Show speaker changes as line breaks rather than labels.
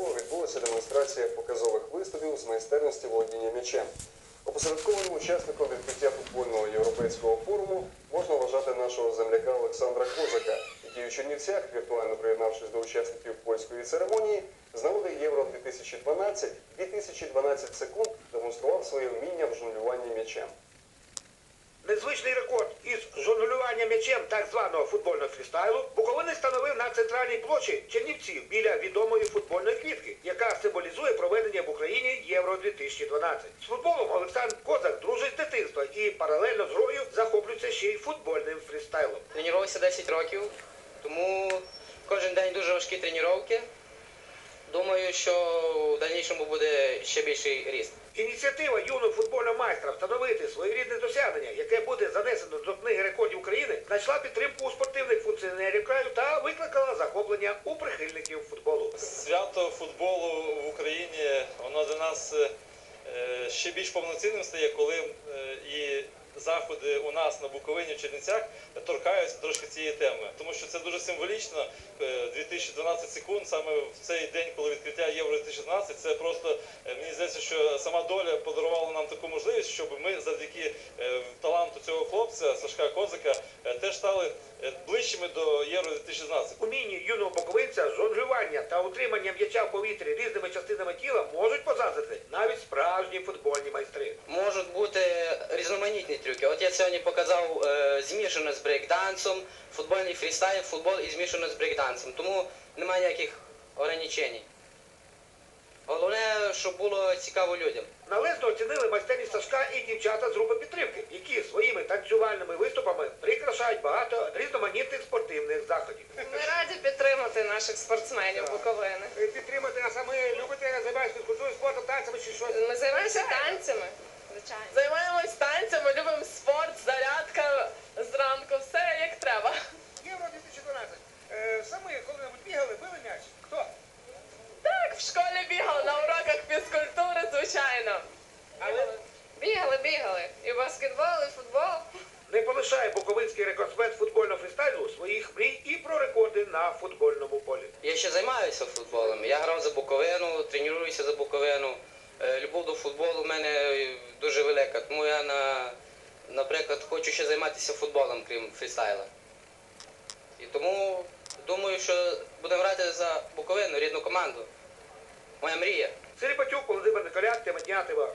якого відбулася демонстрація показових виступів з майстерності володіння м'ячем. Опосередкованим учасником відкриття футбольного європейського форуму можна вважати нашого земляка Олександра Козака, який у Чернівцях, віртуально приєднавшись до учасників польської церемонії, з нагоди Євро 2012 2012 секунд демонстрував своє вміння в жонглюванні м'ячем.
Незвичний рекорд із жонглювання м'ячем так званого футбольного фрістайлу Буковини становив на центральній площі Чернівців біля відомої символізує проведення в Україні Євро 2012. З футболом Олександр Козак дружить з дитинства і паралельно з грою захоплюється ще й футбольним фрістайлом.
Тренувався 10 років, тому кожен день дуже важкі тренування. Думаю, що в дальнішому буде ще більший ріст.
Ініціатива юного футбольного майстра встановити своєрідне досягнення, яке буде занесено до книги рекордів України, знайшла підтримку захоплення у прихильників футболу.
Свято футболу в Україні воно для нас е, е, ще більш повноцінним стає, коли е, і заходи у нас на Буковині в Чернівцях торкаються трошки цієї теми, тому що це дуже символічно. Е, 2012 секунд саме в цей день, коли відкриття Євро 2012, це просто е, мені здається, що сама доля подарувала нам таку можливість, щоб ми завдяки е, таланту цього хлопця Сашка Козика е, теж стали е, ближчими до Євро 2012.
Уміння юного боковинця, жонглювання та утримання м'яча в повітрі різними частинами тіла можуть позазити навіть справжні футбольні майстри.
Можуть бути різноманітні трюки. От я сьогодні показав е, змішане з брейкдансом, футбольний фрістайл, футбол і змішане з брейкдансом. Тому немає ніяких ограничень. Головне, щоб було цікаво людям.
Належно оцінили майстерність Сашка і дівчата з групи підтримки, які
наших спортсменів Буковини.
Підтримати нас, а ми любите займатися фізкультурою, спортом, танцями чи щось.
Ми займаємося танцями. Звичайно.
Займаємось танцями, любимо спорт, зарядка зранку, все як треба.
Євро 2012. Е, Самі коли-небудь бігали, били м'яч? Хто?
Так, в школі бігала на уроках фізкультури, звичайно.
Але
Бігали, бігали. І баскетбол, і футбол.
не полишає буковинський рекордсмен футбольного фрістайлу своїх мрій і про рекорди на футбольному полі.
Я ще займаюся футболом. Я грав за Буковину, тренуюся за Буковину. Е, Любов до футболу в мене дуже велика, тому я на, наприклад хочу ще займатися футболом, крім фрістайла. І тому думаю, що будемо грати за Буковину, рідну команду. Моя мрія.
Сергій Батюк, Володимир Николяк, Тема Днятива.